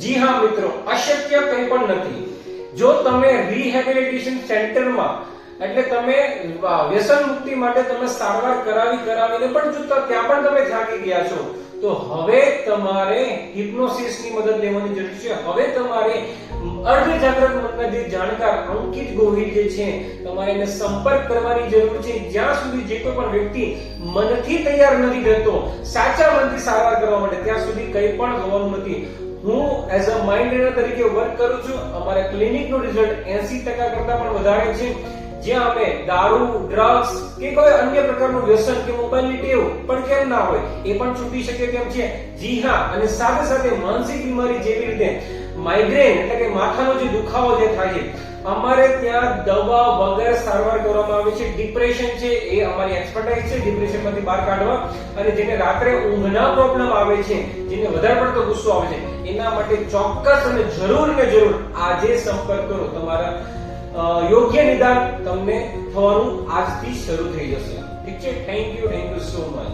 જી હા, મિત્રો, અશક્ય કંઈ પણ નથી. જો તમે રિહેબિલિટેશન સેન્ટરમાં એટલે તમે વ્યસન મુક્તિ માટે તમે સારવાર કરાવી કરાવીને પણ જો ત્યાં પણ તમે થાકી ગયા છો, તો હવે તમારે હિપ્નોસિસની મદદ લેવાની જરૂર છે. હવે તમારે અર્ધ જાગૃત મનના જે જાણકાર અંકિત ગોહિલ જે છે, તમારે એને સંપર્ક કરવાની જરૂર છે. જ્યાં સુધી જે કોઈ પણ વ્યક્તિ મનથી તૈયાર નથી રહેતો, સાચા મનથી સારવાર કરવા માટે, ત્યાં સુધી કંઈ પણ થવાનું નથી. હું એઝ અ માઇન્ડ ટ્રેનર તરીકે વર્ક કરું છું. અમારા ક્લિનિકનું રિઝલ્ટ 80% કરતા પણ વધારે છે. જ્યાં અમે દારૂ ડ્રગ્સ કે કોઈ અન્ય પ્રકારનું વ્યસન કે મોબાઈલની ટેવ પણ કેમ ના હોય, એ પણ છૂટી શકે તેમ છે. જી હા, અને સાથે સાથે માનસિક બીમારી જેવી રીતે માઇગ્રેન એટલે કે માથાનો જે દુખાવો જે થાય છે, અમારે ત્યાં દવા વગર સારવાર કરવામાં આવે છે. ડિપ્રેશન છે એ અમારી એક્સપર્ટાઇઝ છે. ડિપ્રેશનમાંથી બહાર કાઢવા અને જેને રાત્રે ઊંઘના પ્રોબ્લેમ આવે છે, જેને વધારે પડતો ગુસ્સો આવે છે, એના માટે ચોક્કસ અને જરૂર ને જરૂર આજે સંપર્ક કરો. તમારા યોગ્ય નિદાન તમને થવાનું આજથી શરૂ થઈ જશે. ઠીક છે? Thank you thank you so much